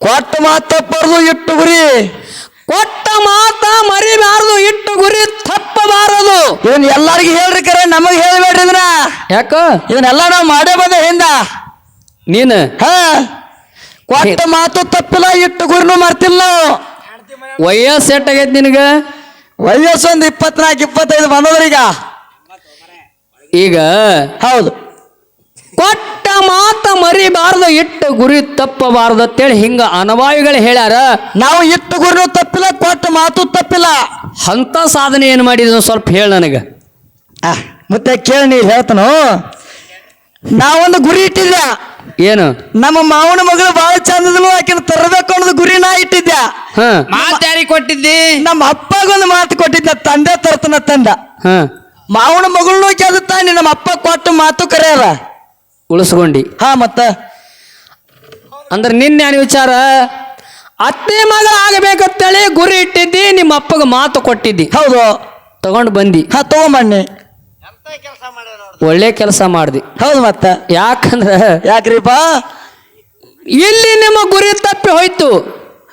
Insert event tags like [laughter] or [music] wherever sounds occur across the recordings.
ಕೊಟ್ಟ ಮಾತು ತಪ್ಪರ್ದು ಇಟ್ಟು ಗುರಿ. ಕೊಟ್ಟ ಮಾತ ಮರಿಬಾರದು ಇಟ್ಟು ಗುರಿ ತಪ್ಪಬಾರದು. ಇವನ್ ಎಲ್ಲಾರ್ಗು ಹೇಳ್ರಿ ಕರೆ ನಮಗ್ ಹೇಳ್ಬೇಡ್ರಿ ಇದನ್ನ. ಯಾಕ? ಇದನ್ನೆಲ್ಲ ನಾವು ಮಾಡೇ ಬಂದೆ ಹಿಂದ. ನೀನು? ಹಾ. ಕೊಟ್ಟ ಮಾತು ತಪ್ಪಿಲ್ಲ ಇಟ್ಟು ಗುರಿನು ಮರ್ತಿಲ್ಲ ನಾವು. ವಯಸ್ಸು ಆಗೈತ್ ನಿನಗ? ವಯಸ್ಸು ಒಂದು ಇಪ್ಪತ್ನಾಲ್ಕು ಇಪ್ಪತ್ತೈದು ಬಂದದ್ರೀಗ. ಈಗ? ಹೌದು. ಕೊಟ್ಟ ಮಾತ ಮರಿಬಾರದು ಇಟ್ಟು ಗುರಿ ತಪ್ಪಬಾರದು ಅಂತೇಳಿ ಹಿಂಗ ಅನವಾಯುಗಳು ಹೇಳ್ಯಾರ. ನಾವು ಇಟ್ಟು ಗುರಿನೂ ತಪ್ಪಿಲ್ಲ ಕೊಟ್ಟ ಮಾತು ತಪ್ಪಿಲ್ಲ. ಅಂತ ಸಾಧನೆ ಏನು ಮಾಡಿದ ಸ್ವಲ್ಪ ಹೇಳ ನನಗ. ಆ, ಮತ್ತೆ ಕೇಳಿ ನೀ ಹೇಳ್ತಾನು. ನಾವೊಂದು ಗುರಿ ಇಟ್ಟಿದ್ದೆ ಏನು? ನಮ್ಮ ಮಾವನ ಮಗಳು ಬಾಳ ಚಂದದನು ಆಕಿನ ತರಬೇಕು ಅನ್ನೋದು ಗುರಿ ನಾ ಇಟ್ಟಿದ್ದೆ ಹ. ಮಾತ್ ಯಾರಿಗೆ ಕೊಟ್ಟಿದ್ದಿ? ನಮ್ಮ ಅಪ್ಪಗೊಂದು ಮಾತು ಕೊಟ್ಟಿದ್ದ ತಂದೆ ತರ್ತನ ತಂದ. ಹ. ಮಾವನ ಮಗಳನ್ನೂ ಕೆದತಾನೆ ನಮ್ಮ ಅಪ್ಪ ಕೊಟ್ಟು ಮಾತು ಕರೆಯದ ಉಳಿಸ್ಕೊಂಡಿ. ಹಾ ಮತ್ತ? ಅಂದ್ರೆ ನಿನ್ನೆ ಏನು ವಿಚಾರ ಅತ್ತೆ ಮಗ ಆಗಬೇಕಂತೇಳಿ ಗುರಿ ಇಟ್ಟಿದ್ದಿ ನಿಮ್ಮ ಅಪ್ಪಗ ಮಾತು ಕೊಟ್ಟಿದ್ದಿ. ಹೌದು. ತಗೊಂಡು ಬಂದಿ. ಹಾ ತಗೊಂಬಣ್ಣೆ ಒಳ್ಳೆ ಕೆಲಸ ಮಾಡ್ದಿ. ಹೌದು ಮತ್ತ? ಯಾಕಂದ್ರ ಯಾಕ್ರಿಪ್ಪ? ಇಲ್ಲಿ ನಿಮ್ಮ ಗುರಿ ತಪ್ಪಿ ಹೋಯ್ತು.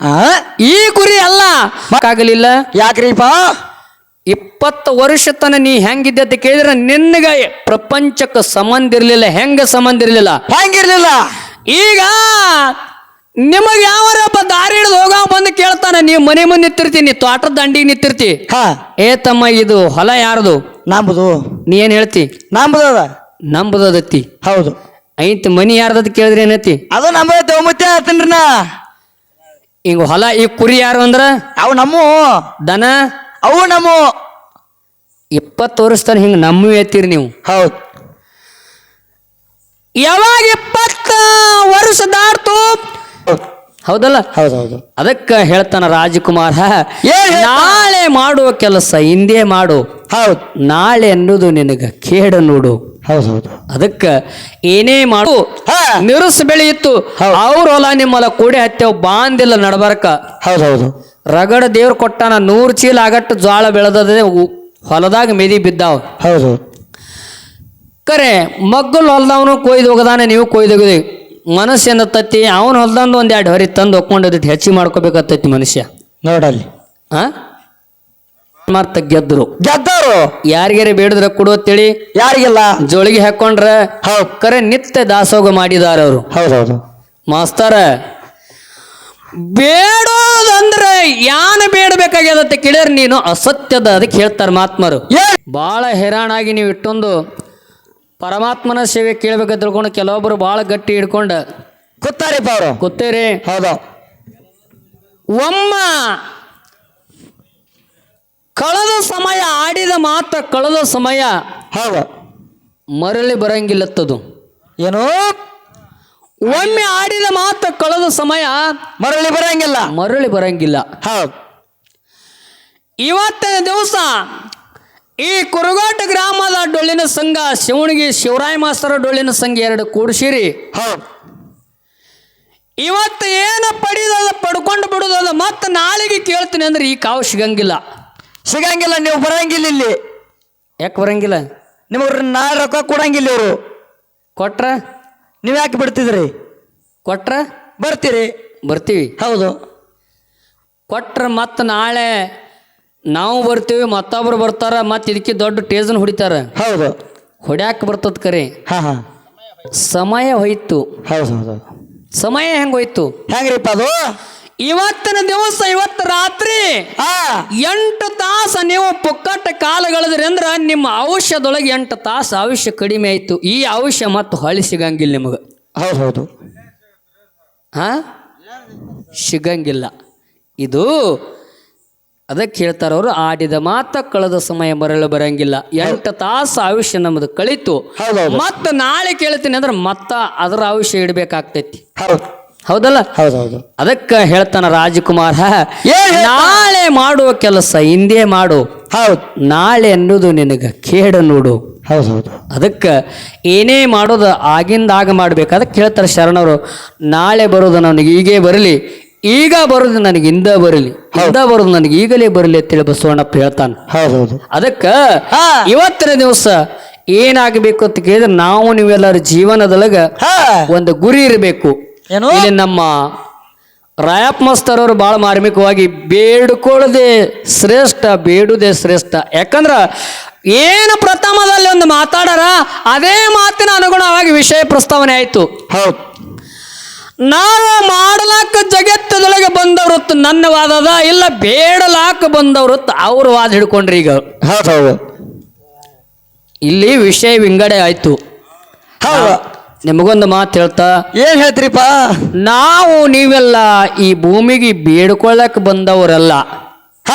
ಆ? ಈ ಗುರಿ ಅಲ್ಲ. ಆಗಲಿಲ್ಲ ಯಾಕ್ರಿಪ್ಪ? ಇಪ್ಪತ್ತು ವರ್ಷ ತನ ನೀ ಹೆಂಗಿದ್ದೆ ಅಂತ ಕೇಳಿದ್ರೆ ನಿನ್ಗ ಪ್ರಪಂಚಕ್ಕೆ ಸಂಬಂಧ ಇರಲಿಲ್ಲ ಹೆಂಗ ಸಂಬಂಧ ಇರಲಿಲ್ಲ? ಹೆಂಗಿರ್ಲಿಲ್ಲ? ಈಗ ನಿಮಗೆ ಯಾವಾರಪ್ಪ ದಾರಿ ಹಿಡಿದು ಹೋಗ ಬಂದು ಕೇಳ್ತಾನೆ. ನೀವು ಮನೆ ಮುಂದೆ ನಿಂತಿರ್ತಿ ನೀ ತೋಟದ ದಂಡಿಗೆ ನಿಂತಿರ್ತಿ. ಹಾ. ಏ ತಮ್ಮ ಇದು ಹೊಲ ಯಾರ್ದು? ನಂಬುದು. ನೀ ಏನ್ ಹೇಳ್ತಿ? ನಂಬುದದ ನಂಬುದತ್ತಿ ಹೌದು. ಐತಿ ಮನಿ ಯಾರ್ದತ್ ಕೇಳಿದ್ರೆ ಏನೈತಿ ಅದು ನಂಬುದ ಮತ್ತೆ ಹೇಳ್ತೀನಿ ನಾ. ಹೊಲ ಈ ಕುರಿ ಯಾರು ಅಂದ್ರ? ಅವು ನಮ್ಮ. ದನ? ಅವು ನಮ್ಮ ಇಪ್ಪತ್ತು ವರ್ಷ ಹಿಂಗೆ ಹಿಂಗ ನಮ್ಮ ಎತ್ತೀರಿ ನೀವು. ಹೌದು. ಯಾವಾಗ ಇಪ್ಪತ್ತ ವರ್ಷ ದಾಟ್ತು ಹೌದಲ್ಲ? ಹೌದು ಹೌದು ಅದಕ್ಕೆ ಹೇಳ್ತಾನ ರಾಜಕುಮಾರ? ನಾಳೆ ಮಾಡುವ ಕೆಲಸ ಹಿಂದೆ ಮಾಡು. ಹೌದು. ನಾಳೆ ಅನ್ನೋದು ನಿನಗೆ ಕೇಡ ನೋಡು. ಹೌದು ಹೌದು. ಅದಕ್ಕೆ ಏನೇ ಮಾಡು ಹಾ. ನಿರುಸ್ ಬೆಳೆಯಿತ್ತು. ಅವ್ರ ಹೊಲ ನಿಮ್ಮಲ್ಲ ಕೂಡಿ ಹತ್ತೇವ್ ಬಾಂದಿಲ್ಲ ನಡಬರ್ಕ. ಹೌದು ಹೌದು. ರಗಡ ದೇವ್ರು ಕೊಟ್ಟಾನ ನೂರು ಚೀಲ ಆಗಟ್ಟು ಜ್ವಾಳ ಬೆಳೆದದೆ ಹೊಲದಾಗ ಮೆದಿ ಬಿದ್ದಾವ. ಹೌದು. ಕರೆ ಮಗ್ಗಲ್ ಹೊಲ್ದವನು ಕೊಯ್ದು ಹೋಗದಾನೆ ನೀವು ಕೊಯ್ದು ಹೋಗದಿ ಮನಸ್ಸು ಏನತ್ತತಿ ಅವನ ಹೊಲ್ದಂದು ಒಂದ್ ಎರಡು ಹೊರಿ ತಂದು ಒಕ್ಕೊಂಡಿದ್ದು ಹೆಚ್ಚಿಗೆ ಮಾಡ್ಕೋಬೇಕತ್ತೈತಿ ಮನುಷ್ಯ. ನೋಡಲ್ಲಿ. ಆ? ಮತ್ತ ಗೆದ್ರು ಗೆದ್ದರು. ಯಾರಿಗಾರ ಬೇಡಿದ್ರೆ ಕೊಡೋತ್ತೇಳಿ ಯಾರಿಗಿಲ್ಲ? ಜೋಳಿಗೆ ಹಾಕೊಂಡ್ರ ಕರೆ ನಿತ್ಯ ದಾಸೋಗ ಮಾಡಿದಾರ ಅವರು. ಹೌದು ಹೌದು ಮಾಸ್ತರ ಬೇಡೋದಂದ್ರೆ ಯಾನ ಬೇಡಬೇಕಾಗ್ಯದತ್ತೆ ಕೇಳಿದ್ರೆ ನೀನು ಅಸತ್ಯದ ಅದಕ್ಕೆ ಹೇಳ್ತಾರೆ ಮಾತ್ಮರು ಬಹಳ ಹೆರಾಣಾಗಿ ನೀವು ಇಟ್ಟೊಂದು ಪರಮಾತ್ಮನ ಸೇವೆ ಕೇಳ್ಬೇಕಂತ ತಿಳ್ಕೊಂಡು ಕೆಲವೊಬ್ಬರು ಬಹಳ ಗಟ್ಟಿ ಹಿಡ್ಕೊಂಡು ಕೂತಾರಿಪ್ಪ ಅವರು. ಕೂತೇರಿ. ಹೌದು. ಒಮ್ಮ ಕಳೆದ ಸಮಯ ಆಡಿದ ಮಾತ್ರ ಕಳೆದ ಸಮಯ ಹೌದು. ಮರಳಿ ಬರಂಗಿಲ್ಲತ್ತದು. ಏನು? ಒಮ್ಮೆ ಆಡಿದ ಮಾತ್ರ ಕಳೆದ ಸಮಯ ಮರಳಿ ಬರಂಗಿಲ್ಲ. ಮರಳಿ ಬರಂಗಿಲ್ಲ. ಹೌದು. ಇವತ್ತಿನ ದಿವಸ ಈ ಕುರುಗಾಟ ಗ್ರಾಮದ ಡೊಳ್ಳಿನ ಸಂಘ ಶಿವಣಿಗೆ ಶಿವರಾಯ ಮಾಸ್ತರ ಡೊಳ್ಳಿನ ಸಂಘ ಎರಡು ಕೂಡಿಸಿರಿ. ಹೌದು. ಇವತ್ತು ಏನು ಪಡಿದದ ಪಡ್ಕೊಂಡು ಬಿಡುದ ಮತ್ತೆ ನಾಳೆಗೆ ಕೇಳ್ತೀನಿ ಅಂದ್ರೆ ಈ ಕಾವು ಸಿಗಂಗಿಲ್ಲ. ಸಿಗಂಗಿಲ್ಲ ನೀವು ಬರಂಗಿಲ್ಲ ಇಲ್ಲಿ. ಯಾಕೆ ಬರಂಗಿಲ್ಲ? ನಿಮಗೆ ನಾ ರೊಕ್ಕ ಕೊಡಂಗಿಲ್ಲ ಇವರು. ಕೊಟ್ರ? ನೀವು ಯಾಕೆ ಬಿಡ್ತಿದ್ರಿ? ಕೊಟ್ರ? ಬರ್ತೀರಿ. ಬರ್ತೀವಿ. ಹೌದು. ಕೊಟ್ರ ಮತ್ತೆ ನಾಳೆ ನಾವು ಬರ್ತೀವಿ ಮತ್ತೊಬ್ರು ಬರ್ತಾರ ಮತ್ತೆ ಇದಕ್ಕೆ ದೊಡ್ಡ ಟೇಜನ್ ಹೊಡಿತಾರ. ಹೌದು. ಹೊಡ್ಯಾಕ್ ಬರ್ತದ ಕರೆ. ಹಾ ಹಾ. ಸಮಯ ಹೋಯ್ತು. ಹೌದು ಹೌದು. ಸಮಯ ಹೆಂಗ್ ಹೋಯ್ತು? ಹೆಂಗ್ರಿಪ್ಪ ಅದು? ಇವತ್ತಿನ ದಿವಸ ಇವತ್ತು ರಾತ್ರಿ ಆ ಎಂಟು ತಾಸು ನೀವು ಪುಕ್ಕಟ್ಟ ಕಾಲಗಳಿದ್ರಿ ಅಂದ್ರೆ ನಿಮ್ಮ ಔಷಧದೊಳಗೆ ಎಂಟು ತಾಸು ಆಯುಷ್ಯ ಕಡಿಮೆ ಆಯ್ತು. ಈ ಆಯುಷ್ಯ ಮತ್ತು ಹೊಳಿ ಸಿಗಂಗಿಲ್ಲ ನಿಮಗೆ. ಹೌದು ಹೌದು. ಹಾ? ಸಿಗಂಗಿಲ್ಲ. ಇದು ಅದಕ್ಕೆ ಹೇಳ್ತಾರವರು ಆಡಿದ ಮಾತ ಕಳೆದ ಸಮಯ ಮರಳು ಬರಂಗಿಲ್ಲ. ಎಂಟು ತಾಸು ಆಯುಷ್ಯ ನಮ್ಮದು ಕಳಿತು. ಹೌದು. ಮತ್ತೆ ನಾಳೆ ಕೇಳ್ತೀನಿ ಅಂದ್ರೆ ಮತ್ತ ಅದರ ಆಯುಷ್ಯ ಇಡಬೇಕಾಗ್ತೈತಿ. ಹೌದು. ಹೌದಲ್ಲ? ಹೌದು ಹೌದು ಅದಕ್ಕೆ ಹೇಳ್ತಾನ ರಾಜಕುಮಾರ? ನಾಳೆ ಮಾಡುವ ಕೆಲಸ ಹಿಂದೆ ಮಾಡು. ಹೌದು. ನಾಳೆ ಅನ್ನೋದು ನಿನಗೆ ಕೇಡ ನೋಡು. ಹೌದು ಹೌದು ಅದಕ್ಕೆ ಏನೇ ಮಾಡೋದು ಆಗಿಂದಾಗ ಮಾಡ್ಬೇಕು. ಅದಕ್ಕೆ ಹೇಳ್ತಾರೆ ಶರಣರು ನಾಳೆ ಬರೋದು ನನಗೆ ಈಗೇ ಬರಲಿ. ಈಗ ಬರೋದು ನನಗೆ ಇಂದ ಬರಲಿ. ಇಂದ ಬರೋದು ನನಗೆ ಈಗಲೇ ಬರಲಿ ಅಂತೇಳಿ ಬಸವಣ್ಣಪ್ಪ ಹೇಳ್ತಾನೆ. ಹೌದು ಹೌದು ಅದಕ್ಕೆ ಹಾ. ಇವತ್ತಿನ ದಿವಸ ಏನಾಗಬೇಕು ಅಂತ ಕೇಳಿದ್ರೆ ನಾವು ನೀವೆಲ್ಲರ ಜೀವನದೊಳಗ ಒಂದು ಗುರಿ ಇರಬೇಕು. ಏನು? ಇಲ್ಲಿ ನಮ್ಮ ರಾಯಪ್ಪ ಮಾಸ್ತರ್ ಅವರು ಭಾಳ ಮಾರ್ಮಿಕವಾಗಿ ಬೇಡ್ಕೊಳ್ಳದೆ ಶ್ರೇಷ್ಠ ಬೇಡುದೇ ಶ್ರೇಷ್ಠ. ಯಾಕಂದ್ರೆ ಏನು ಪ್ರಥಮದಲ್ಲಿ ಒಂದು ಮಾತಾಡಾರ ಅದೇ ಮಾತಿನ ಅನುಗುಣವಾಗಿ ವಿಷಯ ಪ್ರಸ್ತಾವನೆ ಆಯಿತು. ಹೌದು. ನಾವು ಮಾಡಲಾಕ ಜಗತ್ತದೊಳಗೆ ಬಂದವ್ರತ್ತು ನನ್ನ ವಾದದ ಇಲ್ಲ ಬೇಡಲಾಕ ಬಂದವ್ರತ್ತು ಅವ್ರ ವಾದ ಹಿಡ್ಕೊಂಡ್ರಿ ಈಗ. ಹೌದು ಹೌದು. ಇಲ್ಲಿ ವಿಷಯ ವಿಂಗಡೆ ಆಯಿತು. ಹೌದು. ನಿಮಗೊಂದು ಮಾತು ಹೇಳ್ತಾ. ಏನ್ ಹೇಳ್ತೀರಿಪ್ಪ? ನಾವು ನೀವೆಲ್ಲ ಈ ಭೂಮಿಗೆ ಬೇಡ್ಕೊಳ್ಳಕ್ ಬಂದವರಲ್ಲ. ಹ.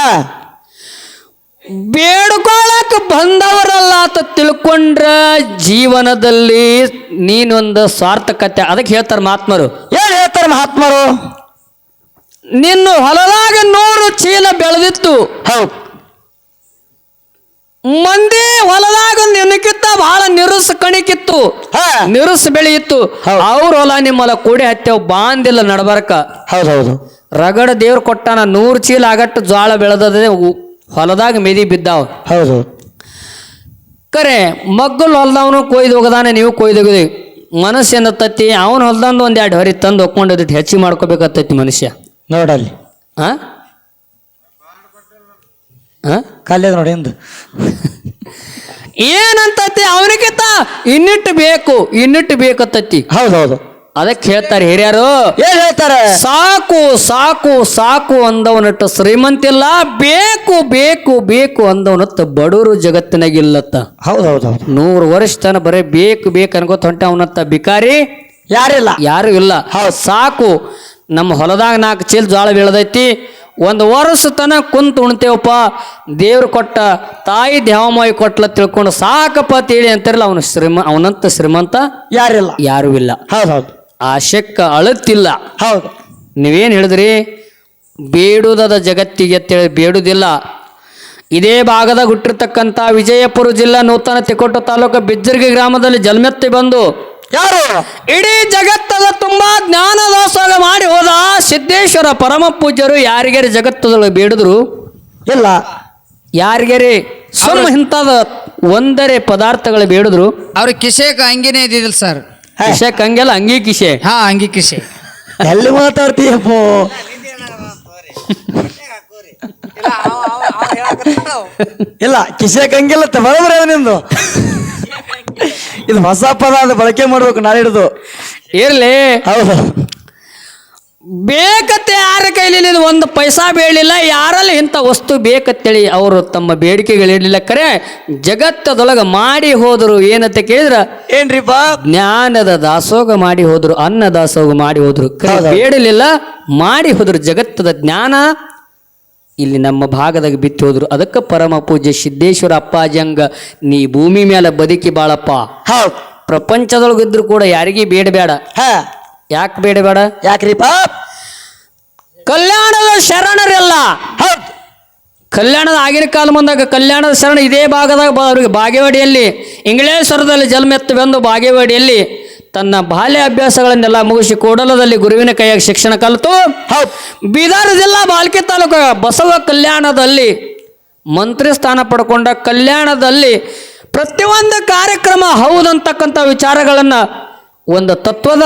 ಬೇಡ್ಕೊಳ್ಳಕ್ ಬಂದವರಲ್ಲ ಅಂತ ತಿಳ್ಕೊಂಡ್ರ ಜೀವನದಲ್ಲಿ ನೀನೊಂದು ಸ್ವಾರ್ಥಕತೆ ಅದಕ್ಕೆ ಹೇಳ್ತಾರೆ ಮಹಾತ್ಮರು. ಏನ್ ಹೇಳ್ತಾರೆ ಮಹಾತ್ಮರು? ನಿನ್ನ ಹೊಲದಾಗ ನೂರು ಚೀಲ ಬೆಳೆದಿತ್ತು. ಹೌದು. ಮಂದಿ ಹೊಲದಾಗ ನಿನಕಿತ್ತ ಬಹಳ ನಿರುಸ್ ಕಣಿಕಿತ್ತು. ಹಾ. ನಿರುಸ್ ಬೆಳೆಯಿತ್ತು. ಹೌದು. ಅವ್ರ ಹೊಲ ನಿಮ್ಮ ಹೊಲ ಕೂಡಿ ಹತ್ತೇವ್ ಬಾಂದಿಲ್ಲ ನಡಬರ್ಕ. ಹೌದು ಹೌದು ರಗಡ ದೇವ್ರ ಕೊಟ್ಟಾನ ನೂರು ಚೀಲ ಆಗಟ್ಟು ಜ್ವಾಳ ಬೆಳೆದದೆ ಹೊಲದಾಗ ಮೆದಿ ಬಿದ್ದಾವ. ಹೌದು. ಕರೆ ಮಗ್ಗಲ್ ಹೊಲ್ದವನು ಕೊಯ್ದು ಹೋಗದಾನೆ ನೀವು ಕೊಯ್ದು ಹೋಗದಿ ಮನಸ್ಸು ಏನತ್ತೈತಿ ಅವನ ಹೊಲ್ದಂದು ಒಂದ್ ಎರಡು ಹೊರಿ ತಂದು ಒಕ್ಕೊಂಡಿದ್ದು ಹೆಚ್ಚಿ ಮಾಡ್ಕೋಬೇಕತ್ತೈತಿ ಮನುಷ್ಯ. ನೋಡಲ್ಲಿ. ಆ? ಆ? ಕಾಲೇದ್ ನೋಡಿ ಏನಂತತಿ ಅವರಿಗೇ ಅವನಿಗಿಂತ ಇನ್ನಿಟ್ಟು ಬೇಕು ಇನ್ನಿಟ್ಟು ಬೇಕತ್ತೈತಿ ಹೌದು ಹೌದು ಅದಕ್ಕೆ ಹೇಳ್ತಾರೆ ಹಿರಿಯರು ಏನ್ ಹೇಳ್ತಾರೆ? ಸಾಕು ಸಾಕು ಸಾಕು ಅಂದವನಟ್ಟು ಶ್ರೀಮಂತಿಲ್ಲ ಬೇಕು ಬೇಕು ಬೇಕು ಅಂದವನತ್ತ ಬಡವರು ಜಗತ್ತಿನಾಗಿಲ್ಲತ್ತ. ಹೌದು ಹೌದು ಹೌದು ನೂರು ವರ್ಷ ತನ ಬರೀ ಬೇಕು ಬೇಕು ಅನ್ಕೋತ ಹೊಂಟ ಅವನತ್ತ ಬಿಕಾರಿ ಯಾರಿಲ್ಲ. ಯಾರು ಇಲ್ಲ. ಸಾಕು ನಮ್ಮ ಹೊಲದಾಗ ನಾಲ್ಕು ಚೀಲ ಜೋಳ ಬೆಳೆದೈತಿ. ಒಂದು ವರ್ಷ ತನ ಕುಂತು ಉಣ್ತೇವಪ್ಪ. ದೇವ್ರು ಕೊಟ್ಟ ತಾಯಿ ದೇವಮಾಯಿ ಕೊಟ್ಲ ತಿಳ್ಕೊಂಡು ಸಾಕಪ್ಪ ತೇಳಿ ಅಂತಾರಲ್ಲ ಅವನು ಶ್ರೀಮ ಅವನಂತ ಶ್ರೀಮಂತ ಯಾರಿಲ್ಲ. ಯಾರೂ ಇಲ್ಲ. ಹೌದು ಹೌದು. ಆ ಶೆಕ್ಕ ಅಳುತ್ತಿಲ್ಲ. ಹೌದು. ನೀವೇನು ಹೇಳಿದ್ರಿ? ಬೇಡುದದ ಜಗತ್ತಿಗೆ ಅಂತೇಳಿ ಬೇಡುದಿಲ್ಲ. ಇದೇ ಭಾಗದಾಗ ಹುಟ್ಟಿರ್ತಕ್ಕಂಥ ವಿಜಯಪುರ ಜಿಲ್ಲಾ ನೂತನ ತಿಕೋಟ ತಾಲೂಕು ಬಿಜ್ಜರ್ಗಿ ಗ್ರಾಮದಲ್ಲಿ ಜನ್ಮೆತ್ತಿ ಬಂದು ಯಾರು? ಇಡೀ ಜಗತ್ತದ ತುಂಬಾ ಜ್ಞಾನ ದಾಸೋಹ ಮಾಡಿ ಹೋದ ಸಿದ್ದೇಶ್ವರ ಪರಮ ಪೂಜ್ಯರು ಯಾರಿಗಾರಿ ಜಗತ್ತದೊಳಗೆ ಬೇಡಿದ್ರು? ಇಲ್ಲ. ಯಾರಿಗಾರಿ? ಸುಮ್ಮ ಇಂಥದ ಒಂದರೆ ಪದಾರ್ಥಗಳು ಬೇಡಿದ್ರು? ಅವ್ರ ಕಿಸೆಕ್ ಹಂಗೇನೆ ಇದ್ದಿದ್ದಿಲ್ಲ ಸರ್ ಕಿಶೆ ಹಂಗೆಲ್ಲ ಅಂಗಿ ಕಿಶೆ ಹಾ ಅಂಗಿ ಕಿಸೆ. ಎಲ್ಲಿ ಮಾತಾಡ್ತೀಯಪ್ಪ? ಇಲ್ಲ ಕಿಸೆಕ್ ಹಂಗಿಲ್ಲ ಬರೋಬ್ರಿ ನಿಂದು? ಇದು ಹೊಸ ಪದ ಅದು ಬಳಕೆ ಮಾಡ್ಬೇಕು ನಾಳೆ ಹಿಡಿದು. ಇರ್ಲಿ. ಹೌದು. ಬೇಕತ್ತೆ ಯಾರ ಕೈಲಿಲ್ಲ ಒಂದು ಪೈಸಾ ಬೇಡಲಿಲ್ಲ ಯಾರಲ್ಲಿ ಇಂಥ ವಸ್ತು ಬೇಕತ್ತೇಳಿ ಅವರು ತಮ್ಮ ಬೇಡಿಕೆಗಳಿರಲಿಲ್ಲ. ಕರೆ ಜಗತ್ತದೊಳಗೆ ಮಾಡಿ ಹೋದರು ಏನಂತ ಕೇಳಿದ್ರ? ಏನ್ರಿಪ್ಪ ಜ್ಞಾನದ ದಾಸೋಗ ಮಾಡಿ ಹೋದ್ರು ಅನ್ನ ದಾಸೋಗ ಮಾಡಿ ಹೋದ್ರು. ಕರೆ. ಬೇಡಲಿಲ್ಲ ಮಾಡಿ ಹೋದ್ರು ಜಗತ್ತದ ಜ್ಞಾನ ಇಲ್ಲಿ ನಮ್ಮ ಭಾಗದಾಗ ಬಿತ್ತು ಹೋದ್ರು. ಅದಕ್ಕೆ ಪರಮ ಪೂಜ್ಯ ಸಿದ್ದೇಶ್ವರ ಅಪ್ಪಾಜಂಗ ನೀ ಭೂಮಿ ಮೇಲೆ ಬದುಕಿ ಬಾಳಪ್ಪ. ಹೌದು ಪ್ರಪಂಚದೊಳಗಿದ್ರು ಕೂಡ ಯಾರಿಗೂ ಬೇಡಬೇಡ ಹಾ. ಯಾಕೆ ಬೇಡಬೇಡ ಯಾಕ್ರಿಪ್ಪ ಕಲ್ಯಾಣದ ಶರಣರೆಲ್ಲ. ಹೌದು. ಕಲ್ಯಾಣದ ಆಗಿನ ಕಾಲ ಮುಂದಾಗ ಕಲ್ಯಾಣದ ಶರಣ ಇದೇ ಭಾಗದಾಗ ಅವ್ರಿಗೆ ಬಾಗೇವಾಡಿಯಲ್ಲಿ ಇಂಗ್ಲೇಶ್ವರದಲ್ಲಿ ಜನ್ಮೆತ್ತು ಬಂದು ಬಾಗೇವಾಡಿಯಲ್ಲಿ ತನ್ನ ಬಾಲ್ಯ ಅಭ್ಯಾಸಗಳನ್ನೆಲ್ಲ ಮುಗಿಸಿ ಕೋಡಲದಲ್ಲಿ ಗುರುವಿನ ಕೈಯಾಗಿ ಶಿಕ್ಷಣ ಕಲಿತು ಹೌದು. ಬೀದರ್ ಜಿಲ್ಲಾ ಬಾಲ್ಕಿ ತಾಲೂಕು ಬಸವ ಕಲ್ಯಾಣದಲ್ಲಿ ಮಂತ್ರಿ ಸ್ಥಾನ ಪಡ್ಕೊಂಡ ಕಲ್ಯಾಣದಲ್ಲಿ ಪ್ರತಿಯೊಂದು ಕಾರ್ಯಕ್ರಮ ಹೌದಂತಕ್ಕಂಥ ವಿಚಾರಗಳನ್ನು ಒಂದು ತತ್ವದ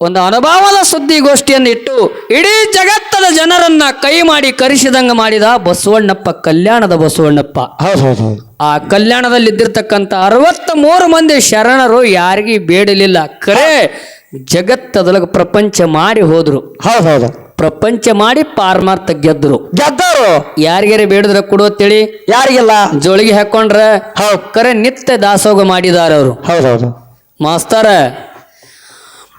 ಒಂದು ಅನುಭವದ ಸುದ್ದಿಗೋಷ್ಠಿಯನ್ನು ಇಟ್ಟು ಇಡೀ ಜಗತ್ತದ ಜನರನ್ನ ಕೈ ಮಾಡಿ ಕರೆಸಿದಂಗ ಮಾಡಿದ ಬಸವಣ್ಣಪ್ಪ ಕಲ್ಯಾಣದ ಬಸವಣ್ಣಪ್ಪ. ಹೌದು ಹೌದು ಹೌದು ಆ ಕಲ್ಯಾಣದಲ್ಲಿ ಇದ್ದಿರ್ತಕ್ಕಂಥ ಅರವತ್ತ ಮೂರು ಮಂದಿ ಶರಣರು ಯಾರಿಗೂ ಬೇಡಲಿಲ್ಲ. ಕರೆ ಜಗತ್ತದೊಳಗೆ ಪ್ರಪಂಚ ಮಾಡಿ ಹೋದ್ರು. ಹೌದು ಹೌದು ಪ್ರಪಂಚ ಮಾಡಿ ಪಾರ್ಮಾರ್ಥ ಗೆದ್ರು. ಗೆದ್ದರು. ಯಾರಿಗಾರ ಬೇಡಿದ್ರೆ ಕೊಡೋತೇಳಿ ಯಾರಿಗೆಲ್ಲ. ಜೋಳಿಗೆ ಹಾಕೊಂಡ್ರೆ? ಹೌದು. ಕರೆ ನಿತ್ಯ ದಾಸೋಗ ಮಾಡಿದಾರ ಅವರು ಹೌದು ಹೌದು ಮಾಸ್ತರ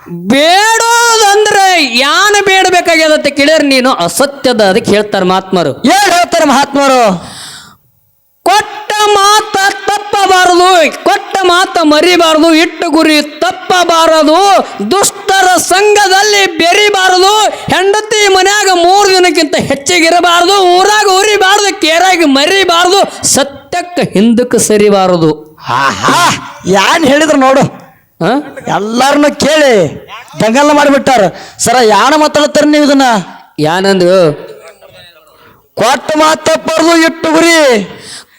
ಬೇಡೋದಂದ್ರೆ ಯಾನ ಬೇಡಬೇಕಾಗ್ಯದತ್ತೆ ಕೇಳಿದ್ರೆ ನೀನು ಅಸತ್ಯದ ಅದಕ್ಕೆ ಹೇಳ್ತಾರೆ ಮಹಾತ್ಮರು. ಏನ್ ಹೇಳ್ತಾರೆ ಮಹಾತ್ಮರು? ಕೊಟ್ಟ ಮಾತ ತಪ್ಪಬಾರದು ಕೊಟ್ಟ ಮಾತ ಮರಿಬಾರದು ಇಟ್ಟು ಗುರಿ ತಪ್ಪಬಾರದು ದುಷ್ಟರ ಸಂಘದಲ್ಲಿ ಬೆರಿಬಾರದು ಹೆಂಡತಿ ಮನ್ಯಾಗ ಮೂರು ದಿನಕ್ಕಿಂತ ಹೆಚ್ಚಿಗಿರಬಾರದು ಊರಾಗ ಉರಿಬಾರದು ಕೇರಾಗಿ ಮರಿಬಾರದು ಸತ್ಯಕ್ಕೆ ಹಿಂದಕ್ಕೆ ಸರಿಬಾರದು. ಆಹಾ ಯಾನ್ ಹೇಳಿದ್ರು ನೋಡು. ಎಲ್ಲಾರನ್ನು ಕೇಳಿ ದಂಗಲ್ಲ ಮಾಡಿಬಿಟ್ಟಾರ. ಸರ ಯಾಣ ಮಾತಾಡ್ತಾರ ನೀವು ಇದನ್ನ? ಯಾನಂದು? ಕೊಟ್ಟ ಮಾತಪ್ಪರ್ದು ಇಟ್ಟು ಗುರಿ.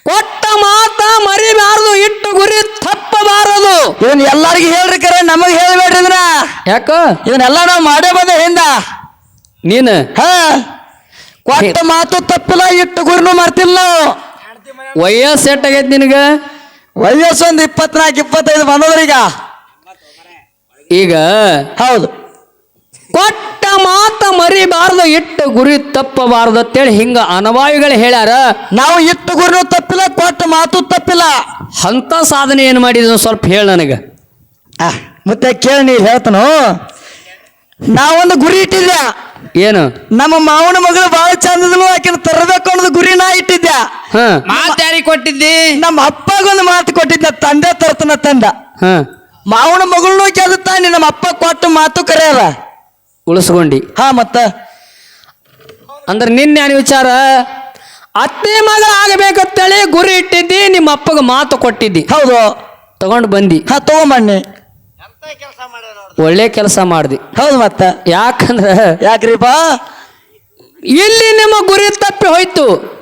ಕೊಟ್ಟ ಮಾತ ಮರಿಬಾರದು ಇಟ್ಟು ಗುರಿ ತಪ್ಪಬಾರದು. ಇದನ್ನ ಎಲ್ಲಾರ್ಗು ಹೇಳ್ರಿ ಕರೆ ನಮಗ್ ಹೇಳ್ಬೇಡ್ರಿ ಇದನ್ನ. ಯಾಕ? ಇದನ್ನೆಲ್ಲ ನಾವು ಮಾಡೇ ಬಂದೆ ಹಿಂದ. ನೀನು? ಹಾ? ಕೊಟ್ಟ ಮಾತು ತಪ್ಪಿಲ್ಲ ಇಟ್ಟು ಗುರಿನೂ ಮಾಡ್ತಿಲ್ಲ ನಾವು. ವಯಸ್ಸು ಎಟ್ಟಾಗೈತಿ ನಿನಗ? ವಯಸ್ಸು ಒಂದು ಇಪ್ಪತ್ನಾಲ್ಕು ಇಪ್ಪತ್ತೈದು ಬಂದದ್ರೀಗ. ಈಗ ಹೌದು. ಕೊಟ್ಟ ಮಾತ ಮರಿಬಾರದು ಇಟ್ಟು ಗುರಿ ತಪ್ಪಬಾರದು ಅಂತೇಳಿ ಹಿಂಗ ಅನವಾಯುಗಳು ಹೇಳ್ಯಾರ. ನಾವು ಇಟ್ಟು ಗುರಿನೂ ತಪ್ಪಿಲ್ಲ ಕೊಟ್ಟ ಮಾತು ತಪ್ಪಿಲ್ಲ. ಅಂತ ಸಾಧನೆ ಏನು ಮಾಡಿದ್ರು ಸ್ವಲ್ಪ ಹೇಳ ನನಗೆ. ಆ, ಮತ್ತೆ ಕೇಳಿ ನೀ ಹೇಳ್ತಾನು. ನಾವೊಂದು ಗುರಿ ಇಟ್ಟಿದ್ದೆ ಏನು? ನಮ್ಮ ಮಾವನ ಮಗಳು ಬಹಳ ಚಂದದ್ಲು ಆಕಿನ ತರಬೇಕು ಅನ್ನೋದು ಗುರಿ ನಾ ಇಟ್ಟಿದ್ದೆ ಹ. ಮಾತ್ ಯಾರಿಗೆ ಕೊಟ್ಟಿದ್ದಿ? ನಮ್ಮ ಅಪ್ಪಗೊಂದು ಮಾತು ಕೊಟ್ಟಿದ್ದ ತಂದೆ ತರ್ತನ ತಂದ. ಹ. ಮಾವನ ಮಗಳನ್ನೂ ಕೇಳುತ್ತಾನೆ ನಮ್ಮ ಅಪ್ಪ ಕೊಟ್ಟು ಮಾತು ಕರೆಯಲ್ಲ ಉಳಿಸ್ಕೊಂಡಿ. ಹಾ ಮತ್ತ? ಅಂದ್ರೆ ನಿನ್ನೆ ಏನು ವಿಚಾರ ಅತ್ತೆ ಮಗ ಆಗಬೇಕಂತೇಳಿ ಗುರಿ ಇಟ್ಟಿದ್ದಿ ನಿಮ್ಮ ಅಪ್ಪಗೆ ಮಾತು ಕೊಟ್ಟಿದ್ದಿ. ಹೌದು. ತಗೊಂಡು ಬಂದಿ. ಹಾ ತಗೊಂಬಣ್ಣೆ ಒಳ್ಳೆ ಕೆಲಸ ಮಾಡ್ದಿ. ಹೌದು ಮತ್ತ? ಯಾಕಂದ್ರ ಯಾಕ್ರಿಪ ಇಲ್ಲಿ ನಿಮ್ಮ ಗುರಿ ತಪ್ಪಿ ಹೋಯ್ತು.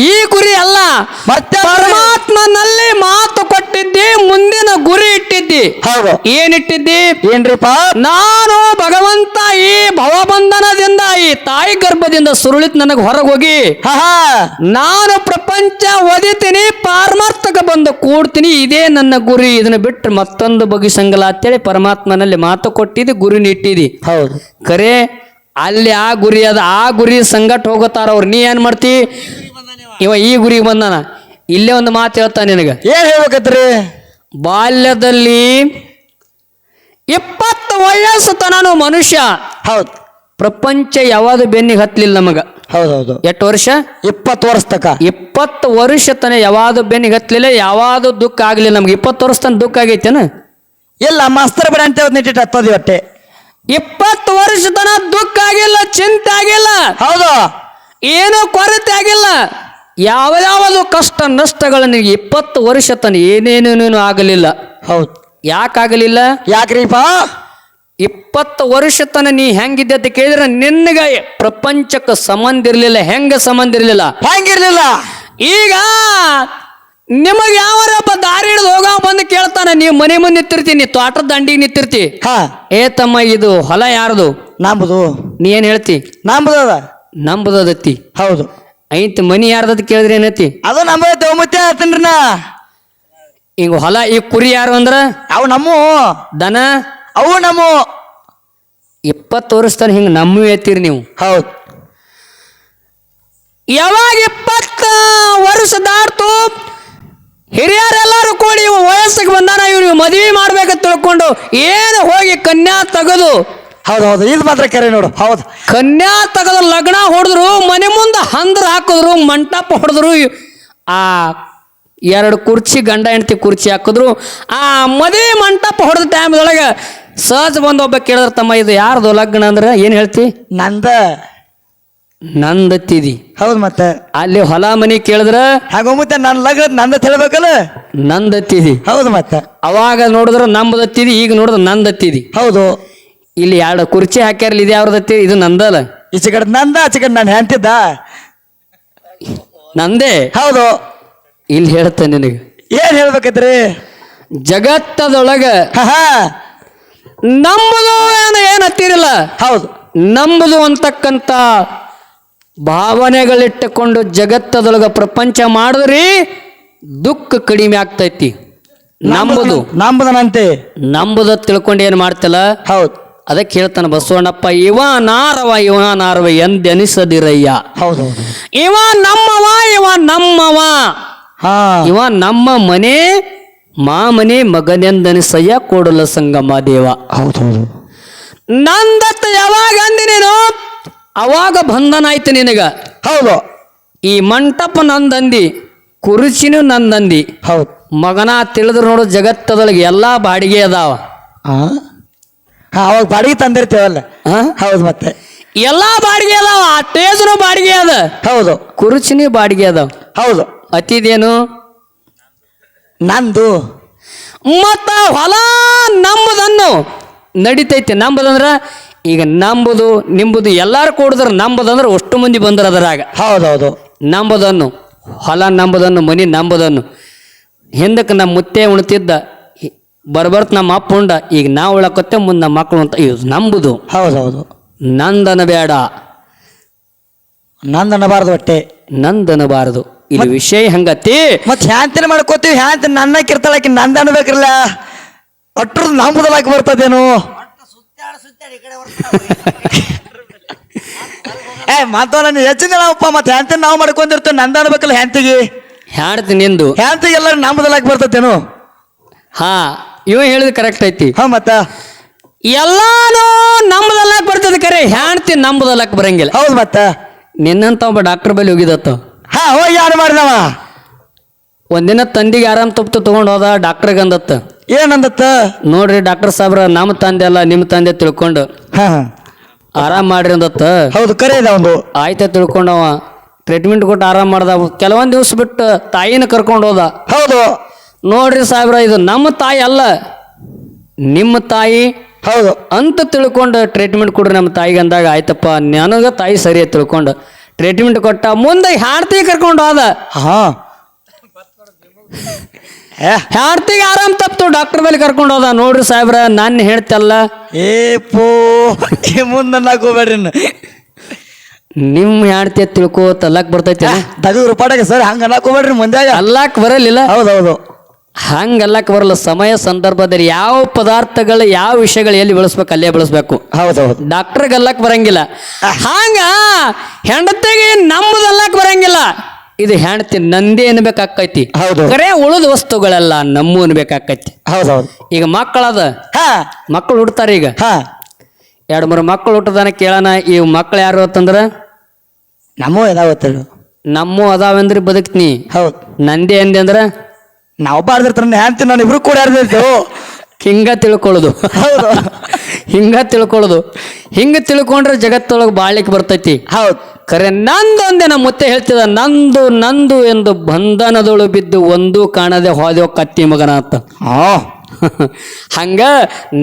ಈ ಗುರಿ ಅಲ್ಲ. ಮತ್ತೆ ಪರಮಾತ್ಮನಲ್ಲಿ ಮಾತು ಕೊಟ್ಟಿದ್ದಿ ಮುಂದಿನ ಗುರಿ ಇಟ್ಟಿದ್ದಿ. ಹೌದು. ಏನಿಟ್ಟಿದ್ದಿ? ಏನ್ರಿಪ್ಪ? ನಾನು ಭಗವಂತ ಈ ಭವಬಂಧನದಿಂದ ಈ ತಾಯಿ ಗರ್ಭದಿಂದ ಸುರುಳಿತ್ ನನಗೆ ಹೊರಗೆ ಹೋಗಿ ಹಾ ಹಾ. ನಾನು ಪ್ರಪಂಚ ಒದಿತೀನಿ ಪಾರಮಾರ್ಥಕ ಬಂದು ಕೂಡ್ತೀನಿ ಇದೇ ನನ್ನ ಗುರಿ. ಇದನ್ನ ಬಿಟ್ಟು ಮತ್ತೊಂದು ಬಗೆಸಂಗಲ ಅಂತೇಳಿ ಪರಮಾತ್ಮನಲ್ಲಿ ಮಾತು ಕೊಟ್ಟಿದ್ದಿ ಗುರಿ ಇಟ್ಟಿದ್ದಿ. ಹೌದು. ಖರೆ ಅಲ್ಲಿ ಆ ಗುರಿ ಅದ ಆ ಗುರಿ ಸಂಗಟ ಹೋಗುತ್ತಾರ ಅವ್ರು. ನೀ ಏನ್ ಮಾಡ್ತಿ? ಇವ ಈ ಗುರಿಗೆ ಬಂದಾನ. ಇಲ್ಲೇ ಒಂದು ಮಾತು ಹೇಳ್ತಾನೆ ನಿನಗ. ಏನ್ ಹೇಳ್ಬೇಕತ್ರಿ? ಬಾಲ್ಯದಲ್ಲಿ ಇಪ್ಪತ್ತು ವಯಸ್ಸು ತನನು ಮನುಷ್ಯ. ಹೌದು. ಪ್ರಪಂಚ ಯಾವಾಗ ಬೆನ್ನಿಗೆ ಹತ್ತಲಿಲ್ಲ ನಮಗ. ಹೌದು ಹೌದು ಎಷ್ಟು ವರ್ಷ? ಇಪ್ಪತ್ತು ವರ್ಷ ತಕ. ಇಪ್ಪತ್ತು ವರ್ಷ ತನ ಯಾವಾಗ ಬೆನ್ನಿಗೆ ಹತ್ತಲಿಲ್ಲ ಯಾವಾಗ ದುಃಖ ಆಗಲಿಲ್ಲ ನಮ್ಗೆ. ಇಪ್ಪತ್ತು ವರ್ಷ ತನ ದುಃಖ ಆಗೈತೇನ? ಇಲ್ಲ ಮಾಸ್ತರ್ ಬಿಡ ಅಂತ ನಿಟ್ಟಿಟ್ಟು ಹತ್ತದಿ ಹೊಟ್ಟೆ ಇಪ್ಪತ್ತು ವರ್ಷ ತನ ದುಃಖ ಆಗಿಲ್ಲ ಚಿಂತೆ ಆಗಿಲ್ಲ. ಹೌದು. ಏನು ಕೊರತೆ ಆಗಿಲ್ಲ. ಯಾವ ಯಾವುದು ಕಷ್ಟ ನಷ್ಟಗಳು ನಿನಗೆ ಇಪ್ಪತ್ತು ವರ್ಷ ತನ ಏನೇನೇನೇನು ಆಗಲಿಲ್ಲ. ಹೌದು. ಯಾಕಾಗಲಿಲ್ಲ ಯಾಕ್ರೀಪ ಇಪ್ಪತ್ತು ವರ್ಷ ತನ ನೀ ಹೆಂಗಿದ್ದೆ ಅಂತ ಕೇಳಿದ್ರೆ ನಿನ್ಗ ಪ್ರಪಂಚಕ್ಕೆ ಸಂಬಂಧ ಇರಲಿಲ್ಲ ಹೆಂಗ ಸಂಬಂಧ ಇರಲಿಲ್ಲ? ಹೆಂಗಿರ್ಲಿಲ್ಲ? ಈಗ ನಿಮಗೆ ಯಾವರಪ್ಪ ದಾರಿ ಹಿಡಿದು ಹೋಗ ಬಂದು ಕೇಳ್ತಾನೆ? ನೀವು ಮನೆ ಮುಂದೆ ನಿಂತಿರ್ತಿ ನೀ ತೋಟದ ದಂಡಿಗೆ ನಿಂತಿರ್ತಿ. ಹಾ. ಏ ತಮ್ಮ ಇದು ಹೊಲ ಯಾರ್ದು? ನಂಬುದು. ನೀ ಏನ್ ಹೇಳ್ತಿ? ನಂಬುದು ಅದ. ನಂಬುದತ್ತಿ ಹೌದು. ಐತ್ ಮನಿ ಯಾರ್ದತ್ ಕೇಳಿದ್ರೆ ಏನತಿ ಅದು ನಂಬುದ ದೇವಮತ್ತೆ ಆತನ್ರಿ ನಾ. ಈಗ ಹೊಲ ಈ ಕುರಿ ಯಾರು ಅಂದ್ರ? ಅವು ನಮ್ಮ. ದನ? ಅವು ನಮ್ಮ. ಇಪ್ಪತ್ತು ವರ್ಷ ಹಿಂಗ ಹಿಂಗೆ ನಮ್ಮ ಎತ್ತೀರಿ ನೀವು. ಹೌದು. ಯಾವಾಗ ಇಪ್ಪತ್ತ ವರ್ಷ ದಾಟ್ತು? ಹಿರಿಯರೆಲ್ಲರೂ ಕೂಡಿ ಇವು ವಯಸ್ಸಿಗೆ ಬಂದಾನ ಇವ್ರಿಗೆ ಮದುವೆ ಮಾಡ್ಬೇಕು ತಿಳ್ಕೊಂಡು ಏನು ಹೋಗಿ ಕನ್ಯಾ ತೆಗೆದು ಹೌದು ಹೌದು. ಇದು ಮಾತ್ರ ಕರೆ ನೋಡು. ಹೌದು. ಕನ್ಯಾ ತೆಗೆದು ಲಗ್ನ ಹೊಡೆದ್ರು ಮನೆ ಮುಂದೆ ಹಂದ್ರ ಹಾಕಿದ್ರು ಮಂಟಪ ಹೊಡೆದ್ರು ಆ ಎರಡು ಕುರ್ಚಿ ಗಂಡ ಹೆಂಡತಿ ಕುರ್ಚಿ ಹಾಕಿದ್ರು. ಆ ಮದುವೆ ಮಂಟಪ ಹೊಡೆದ ಟೈಮ್ದೊಳಗೆ ಸಹಜ ಬಂದು ಒಬ್ಬ ಕೇಳಿದ್ರ ತಮ್ಮ ಇದು ಯಾರ್ದು ಲಗ್ನ ಅಂದ್ರೆ ಏನು ಹೇಳ್ತಿ? ನಂದ. ನಂದತ್ತಿದಿ. ಹೌದು ಮತ್ತ. ಅಲ್ಲಿ ಹೊಲ ಮನಿ ಕೇಳಿದ್ರ ಹಾಗ ಮತ್ತೆ ನನ್ನ ಲಗ್ನ ನಂದ ಹೇಳ್ಬೇಕಲ್ಲ? ನಂದತ್ತಿದಿ. ಹೌದು ಮತ್ತ. ಅವಾಗ ನೋಡಿದ್ರ ನಂಬದತ್ತಿದಿ ಈಗ ನೋಡಿದ್ರ ನಂದತ್ತಿದಿ. ಹೌದು. ಇಲ್ಲಿ ಎರಡು ಕುರ್ಚಿ ಹಾಕ್ಯಾರಲ್ಲ ಇದು ಯಾವ್ದತ್ತಿ ಇದು ನಂದಲ್ಲ ಈಚೆ ಕಡೆ ನಂದ ಆಚೆ ಕಡೆ ನಾನು ಹೆಂತಿದ್ದ ನಂದೇ? ಹೌದು. ಇಲ್ಲಿ ಹೇಳ್ತೇನೆ ನಿನಗೆ. ಏನ್ ಹೇಳ್ಬೇಕಿದ್ರಿ ಜಗತ್ತದೊಳಗ ನಂಬುದು ಏನು ಏನತ್ತಿರಲ್ಲ ಹೌದು. ನಂಬುದು ಅಂತಕ್ಕಂಥ ಭಾವನೆಗಳಿಟ್ಟುಕೊಂಡು ಜಗತ್ತದೊಳಗ ಪ್ರಪಂಚ ಮಾಡಿದ್ರಿ ದುಃಖ ಕಡಿಮೆ ಆಗ್ತೈತಿ. ನಂಬುದು. ನಂಬುದನಂತೆ. ನಂಬುದ ತಿಳ್ಕೊಂಡು ಏನು ಮಾಡ್ತಿಲ್ಲ? ಹೌದು. ಅದಕ್ಕೆ ಹೇಳ್ತಾನೆ ಬಸವಣ್ಣಪ್ಪ ಇವ ನಾರವ ಇವ ನಾರವ ಎಂದೆನಿಸದಿರಯ್ಯ. ಹೌದು. ಇವ ನಮ್ಮವ ಇವ ನಮ್ಮವ. ಹಾ. ಇವ ನಮ್ಮ ಮನೆ ಮಾಮನೆ ಮಗನೆಂದನಿಸಯ್ಯ ಕೂಡಲ ಸಂಗಮ ದೇವ. ಹೌದು ಹೌದು. ನಂದತ್ತ ಯಾವಾಗ ಅಂದಿ ನೀನು ಅವಾಗ ಬಂಧನ ಆಯ್ತು ನಿನಗ. ಹೌದು. ಈ ಮಂಟಪ ನಂದಂದಿ ಕುರುಚಿನೂ ನಂದಂದಿ ಹೌದು. ಮಗನ ತಿಳಿದ್ರು ನೋಡು ಜಗತ್ತದೊಳಗೆ ಎಲ್ಲಾ ಬಾಡಿಗೆ ಅದಾವ. ಹಾ ಅವಾಗ ಬಾಡಿಗೆ ತಂದಿರ್ತೇವಲ್ಲ? ಆ? ಹೌದು ಮತ್ತೆ. ಎಲ್ಲಾ ಬಾಡಿಗೆ ಅದಾವ ಆ ಟೇಜ್ನು ಬಾಡಿಗೆ ಅದ. ಹೌದು. ಕುರುಚಿನ ಬಾಡಿಗೆ ಅದಾವ. ಹೌದು. ಅತಿದೇನು? ನಂದು. ಮತ್ತ ಹೊಲ ನಮ್ಮದನ್ನು ನಡಿತೈತಿ. ನಂಬುದಂದ್ರ ಈಗ ನಂಬುದು ನಿಂಬುದು ಎಲ್ಲಾರು ಕೂಡಿದ್ರೆ ನಂಬುದಂದ್ರೆ ಅಷ್ಟು ಮಂದಿ ಬಂದ್ರ ಅದರಾಗ. ಹೌದು ಹೌದು ನಂಬುದನ್ನು ಹೊಲ ನಂಬುದನ್ನು ಮನಿ ನಂಬುದನ್ನು. ಹಿಂದಕ್ಕೆ ನಮ್ಮ ಮುತ್ತೆ ಉಣ್ತಿದ್ದ ಬರ್ಬರ್ತ್ ನಮ್ಮ ಅಪ್ಪ ಉಂಡ ಈಗ ನಾವು ಉಳಕೊತ್ತೆ ಮುಂದೆ ನಮ್ಮ ಮಕ್ಕಳು ಅಂತ ಇದು ನಂಬುದು. ಹೌದೌದು. ನಂದನ ಬೇಡ. ನಂದನ ಅನ್ನಬಾರ್ದು ಹೊಟ್ಟೆ. ನಂದನಬಾರದು ಇಲ್ಲಿ ವಿಷಯ ಹಂಗತಿ? ಮತ್ತೆ ಹ್ಯಾಂತಿನ ಮಾಡ್ಕೋತೀವಿ ಹ್ಯಾಂತಿ ನನ್ನ ಇರ್ತಾಳಕಿ ನಂದ ಅನ್ಬೇಕ್ರಲ್ಲ ಒಟ್ಟರು ನಂಬುದಲಾಕಿ ಬರ್ತದೇನು? [laughs] ಏ ಮಾತಾಡ ನಾನು ಹೆಚ್ಚಿನ ಅಪ್ಪ ಮತ್ತೆ ಹೆಂತ ನಾವು ಮಾಡ್ಕೊಂಡಿರ್ತೇವೆ ನಂದ ಅನ್ಬೇಕಲ್ಲ ಹೆಂತಿಗೆ ಹ್ಯಾಡ್ತಿ ನಿಂದು. ಹೆಂತಿಗೆ ಎಲ್ಲರೂ ನಂಬುದಲಾಕ ಬರ್ತೇನು ಹಾ ಇವ ಹೇಳಿದ್ ಕರೆಕ್ಟ್ ಐತಿ. ಹಾ ಮತ್ತ? ಎಲ್ಲಾನು ನಮ್ಮದಲ್ಲಾಕ್ ಬರ್ತದೆ ಕರೆ. ಹ್ಯಾಡ್ತಿ ನಂಬದಲ್ಲಕ್ ಬರಂಗಿಲ್ಲ. ಹೌದು ಮತ್ತ? ನಿನ್ನಂತ ಒಬ್ಬ ಡಾಕ್ಟರ್ ಬಳಿ ಹೋಗಿದತ್ತ ಹಾ ಹೋಗಿ ಯಾರು ಮಾಡಿದವ? ಒಂದಿನ ತಂದಿಗೆ ಆರಾಮ್ ತಪ್ಪು ತಗೊಂಡು ಹೋದ ಡಾಕ್ಟರ್ಗೆ ಅಂದತ್ತ ಏನಂದತ್ತ? ನೋಡ್ರಿ ಡಾಕ್ಟರ್ ಸಾಬ್ರ ನಮ್ಮ ತಂದೆ ಅಲ್ಲ ನಿಮ್ಮ ತಂದೆ ತಿಳ್ಕೊಂಡು. ಹಾ ಹಾ. ಆರಾಮ್ ಮಾಡ್ರಿ ಅಂದತ್ತ. ಹೌದು ಕರೆ ಇದೆ ಒಂದು ಆಯ್ತ ತಿಳ್ಕೊಂಡವ ಟ್ರೀಟ್ಮೆಂಟ್ ಕೊಟ್ಟು ಆರಾಮ್ ಮಾಡ್ದ. ಕೆಲವೊಂದ್ ದಿವ್ಸ ಬಿಟ್ಟು ತಾಯಿನ ಕರ್ಕೊಂಡು ಹೋದ. ಹೌದು. ನೋಡ್ರಿ ಸಾಬ್ರ ಇದು ನಮ್ಮ ತಾಯಿ ಅಲ್ಲ. ನಿಮ್ಮ ತಾಯಿ ಹೌದು. ಅಂತ ತಿಳ್ಕೊಂಡು ಟ್ರೀಟ್ಮೆಂಟ್ ಕೊಡ್ರಿ ನಮ್ಮ ತಾಯಿಗೆ ಅಂದಾಗ ಆಯ್ತಪ್ಪ. ನನಗ ತಾಯಿ ಸರಿ ಅಂತ ತಿಳ್ಕೊಂಡು ಟ್ರೀಟ್ಮೆಂಟ್ ಕೊಟ್ಟ ಮುಂದೆ ಹಾಡ್ತಿ ಕರ್ಕೊಂಡು ಹೋದ. ಹಾ. ಏ ಹ್ಯಾಡ್ತಿಗೆ ಆರಾಮ್ ತಪ್ತು ಡಾಕ್ಟರ್ ಬಳಿ ಕರ್ಕೊಂಡು ಹೋದ. ನೋಡ್ರಿ ಸಾಹೇಬ್ರ ನಾನು ಹೇಳ್ತಲ್ಲ. ಏ ಪೋ ಮುಂದೆ ನಾಕೋಬೇಡ್ರಿ ನಿಮ್ಮ ಹೆಂಡತಿ ತಿಳ್ಕೋ ತಲ್ಲಕ್ ಬರ್ತೈತಿ. ತಗದು ರೂಪಾಟಾಗ ಸರ್ ಹಂಗ ಅನ್ನಕೋಬೇಡ್ರಿ ಮುಂದಾಗ ಅಲ್ಲಾಕ್ ಬರಲಿಲ್ಲ. ಹೌದೌದು. ಹಂಗಲ್ಲಕ್ ಬರಲ್ಲ. ಸಮಯ ಸಂದರ್ಭದಲ್ಲಿ ಯಾವ ಪದಾರ್ಥಗಳು ಯಾವ ವಿಷಯಗಳು ಎಲ್ಲಿ ಬಳಸ್ಬೇಕು ಅಲ್ಲೇ ಬೆಳೆಸ್ಬೇಕು. ಹೌದೌದು. ಡಾಕ್ಟರ್ಗೆ ಅಲ್ಲಕ್ ಬರಂಗಿಲ್ಲ. ಹಂಗ? ಹೆಂಡತಿಗೆ ನಮ್ಮದಲ್ಲಕ್ ಬರಂಗಿಲ್ಲ. ಇದು ಹೆಂಡತಿ ನಂದೇ ಅನ್ಬೇಕಾಕೈತಿ. ಹೌದು. ಕರೆ ಉಳಿದ ವಸ್ತುಗಳೆಲ್ಲ ನಮ್ಮ ಅನ್ಬೇಕಾಕೈತಿ. ಹೌದೌದು. ಈಗ ಮಕ್ಕಳದ ಹಾ. ಮಕ್ಕಳು ಹುಡ್ತಾರ ಈಗ. ಹಾ. ಎರಡು ಮೂರು ಮಕ್ಕಳು ಹುಟ್ಟದಾನ ಕೇಳೋಣ ಈ ಮಕ್ಕಳು ಯಾರು ಅಂತಂದ್ರ? ನಮ್ಮೂ ಇದಾವತ್ತೇಳು ನಮ್ಮ ಅದಾವಂದ್ರೆ ಬದುಕ್ತೀನಿ ಹೌದು. ನಂದೇ ಅಂದೆ ಅಂದ್ರ? ನಾವು ಬಾರ್ದಿರ್ತಾರ ಹ್ಯಾಂತಿ ನಾನು ಇಬ್ರು ಕೂಡ ಯಾರ್ದಿರ್ತೇವು ಹಿಂಗ ತಿಳ್ಕೊಳ್ಳೋದು. ಹೌದು. ಹಿಂಗ ತಿಳ್ಕೊಳ್ಳೋದು. ಹಿಂಗ ತಿಳ್ಕೊಂಡ್ರೆ ಜಗತ್ತೊಳಗೆ ಬಾಳಿಕೆ ಬರ್ತೈತಿ. ಹೌದು. ಖರೆ ನಮ್ಮ ಮುತ್ತೆ ಹೇಳ್ತಿದ ನಂದು ನಂದು ಎಂದು ಬಂಧನದೊಳು ಬಿದ್ದು ಒಂದೂ ಕಾಣದೆ ಹೋದೆವು ಕತ್ತಿ ಮಗನ ಅಂತ. ಹಾ. ಹಂಗ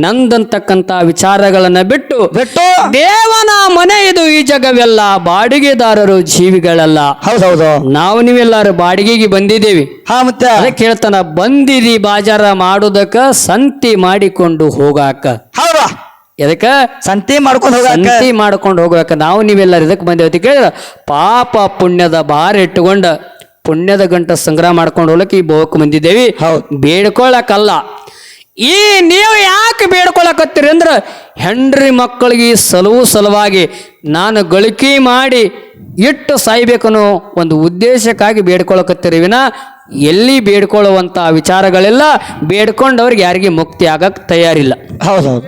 ನಂದಂತಕ್ಕಂತ ವಿಚಾರಗಳನ್ನ ಬಿಟ್ಟು ಬಿಟ್ಟು ದೇವನ ಮನೆ ಇದು ಈ ಜಗವೆಲ್ಲ ಬಾಡಿಗೆದಾರರು ಜೀವಿಗಳಲ್ಲ. ಹೌದೌದು. ನಾವು ನೀವೆಲ್ಲರೂ ಬಾಡಿಗೆಗೆ ಬಂದಿದ್ದೇವೆ. ಹಾ ಮತ್ತೆ? ಅದಕ್ಕೆ ಹೇಳ್ತಾನ ಬಂದಿದಿ ಬಾಜಾರ ಮಾಡುದಕ್ಕ ಸಂತಿ ಮಾಡಿಕೊಂಡು ಹೋಗಾಕ. ಹೌದಾ? ಎದಕ್ಕ? ಸಂತಿ ಮಾಡ್ಕೊಂಡು ಹೋಗ ಸಂತಿ ಮಾಡ್ಕೊಂಡು ಹೋಗ್ಬೇಕ ನಾವು ನೀವೆಲ್ಲರೂ ಇದಕ್ಕೆ ಬಂದೇವೆ ಅಂತ ಕೇಳಿದ್ರ ಪಾಪ ಪುಣ್ಯದ ಭಾರ ಇಟ್ಟುಕೊಂಡ ಪುಣ್ಯದ ಗಂಟ ಸಂಗ್ರಹ ಮಾಡ್ಕೊಂಡು ಹೋಗ್ಲಿಕ್ಕೆ ಈ ಬೋಕ್ ಬಂದಿದ್ದೇವಿ. ಹೌದು. ಈ ನೀವು ಯಾಕೆ ಬೇಡ್ಕೊಳಕತ್ತೀರಿ ಅಂದ್ರೆ ಹೆಂಡ್ರಿ ಮಕ್ಕಳಿಗೆ ಸಲುವು ಸಲುವಾಗಿ ನಾನು ಗಳಿಕೆ ಮಾಡಿ ಇಟ್ಟು ಸಾಯ್ಬೇಕನ್ನೋ ಒಂದು ಉದ್ದೇಶಕ್ಕಾಗಿ ಬೇಡ್ಕೊಳಕತ್ತೀರಿ ವಿನ ಎಲ್ಲಿ ಬೇಡ್ಕೊಳ್ಳುವಂಥ ವಿಚಾರಗಳೆಲ್ಲ ಬೇಡ್ಕೊಂಡವ್ರಿಗೆ ಯಾರಿಗೆ ಮುಕ್ತಿ ಆಗಕ್ಕೆ ತಯಾರಿಲ್ಲ. ಹೌದೌದು.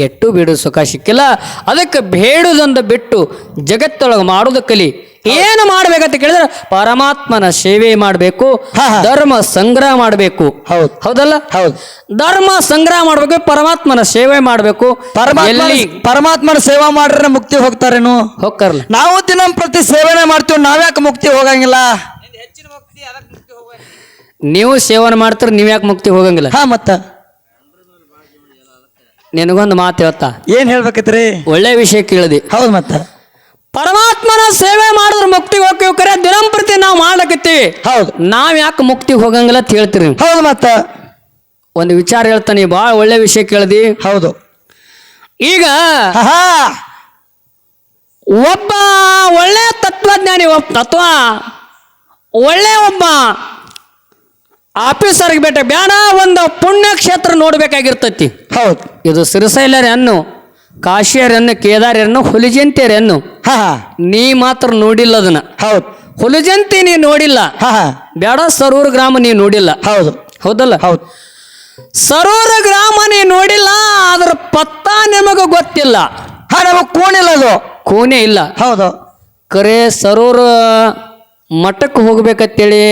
ಎಟ್ಟು ಬೇಡು ಸುಖ ಸಿಕ್ಕಿಲ್ಲ ಅದಕ್ಕೆ ಬೇಡುದಂದು ಬಿಟ್ಟು ಜಗತ್ತೊಳಗೆ ಮಾಡೋದು ಕಲಿ. ಏನು ಮಾಡ್ಬೇಕಂತ ಕೇಳಿದ್ರೆ ಪರಮಾತ್ಮನ ಸೇವೆ ಮಾಡಬೇಕು. ಧರ್ಮ ಸಂಗ್ರಹ ಮಾಡಬೇಕು. ಹೌದು. ಹೌದಲ್ಲ? ಹೌದು. ಧರ್ಮ ಸಂಗ್ರಹ ಮಾಡಬೇಕು ಪರಮಾತ್ಮನ ಸೇವೆ ಮಾಡಬೇಕು. ಪರಮಾತ್ಮ ಪರಮಾತ್ಮನ ಸೇವಾ ಮಾಡ್ರೆ ಮುಕ್ತಿ ಹೋಗ್ತಾರೇನು? ಹೋಗ್ತಾರಲ್ಲ. ನಾವು ದಿನಂಪ್ರತಿ ಸೇವನೆ ಮಾಡ್ತೀವಿ ನಾವ್ಯಾಕೆ ಮುಕ್ತಿ ಹೋಗಂಗಿಲ್ಲ? ನೀವು ಸೇವನೆ ಮಾಡ್ತಾರೆ ನೀವ್ ಯಾಕೆ ಮುಕ್ತಿ ಹೋಗಂಗಿಲ್ಲ? ಹಾ ಮತ್ತ. ನಿನಗೊಂದು ಮಾತು ಹೇಳ್ತಾ. ಏನ್ ಹೇಳ್ಬೇಕತ್ರಿ? ಒಳ್ಳೆ ವಿಷಯ ಕೇಳಿದೆ. ಹೌದು ಮತ್ತ. ಪರಮಾತ್ಮನ ಸೇವೆ ಮಾಡಿದ್ರೆ ಮುಕ್ತಿಗೆ ಹೋಗ್ತೀವಿ ಕರೆ ದಿನಂಪ್ರತಿ ನಾವು ಮಾಡ್ಲಕತ್ತೀವಿ. ಹೌದು. ನಾವ್ ಯಾಕೆ ಮುಕ್ತಿಗೆ ಹೋಗಂಗಿಲ್ಲ ಅಂತ ಹೇಳ್ತೀರಿ? ಹೌದು ಮತ್ತ. ಒಂದು ವಿಚಾರ ಹೇಳ್ತಾನೆ ಭಾಳ ಒಳ್ಳೆ ವಿಷಯ ಕೇಳ್ದಿ. ಹೌದು. ಈಗ ಆಹಾ, ಒಬ್ಬ ಒಳ್ಳೆ ತತ್ವಜ್ಞಾನಿ ಒಬ್ಬ ತತ್ವ ಒಳ್ಳೆ ಒಬ್ಬ ಆಫೀಸರ್ಗೆ ಬೇಟ ಬೇಡ ಒಂದು ಪುಣ್ಯಕ್ಷೇತ್ರ ನೋಡ್ಬೇಕಾಗಿರ್ತೈತಿ. ಹೌದು. ಇದು ಸಿರಿಸೈಲರೆನ್ನು ಕಾಶಿಯರನ್ನು ಕೇದಾರ್ಯರನ್ನು ಹುಲಿಜಂತಿಯರನ್ನು. ಹಾ ನೀ ಮಾತ್ರ ನೋಡಿಲ್ಲ ಅದನ್ನ. ಹೌದು. ಹುಲಿಜಂತಿ ನೀ ನೋಡಿಲ್ಲ. ಹಾ ಬೇಡ ಸರೂರ್ ಗ್ರಾಮ ನೀ ನೋಡಿಲ್ಲ. ಹೌದು. ಹೌದಲ್ಲ? ಹೌದು. ಸರೂರ ಗ್ರಾಮ ನೀ ನೋಡಿಲ್ಲ ಅದ್ರ ಪತ್ತ ನಿಮಗೆ ಗೊತ್ತಿಲ್ಲ. ಹಾ ನಮಗ್ ಕೂಣಿಲ್ಲ ಅದು. ಕೋಣೆ ಇಲ್ಲ. ಹೌದು. ಕರೆ ಸರೂರ ಮಠಕ್ಕೆ ಹೋಗ್ಬೇಕಂತೇಳಿ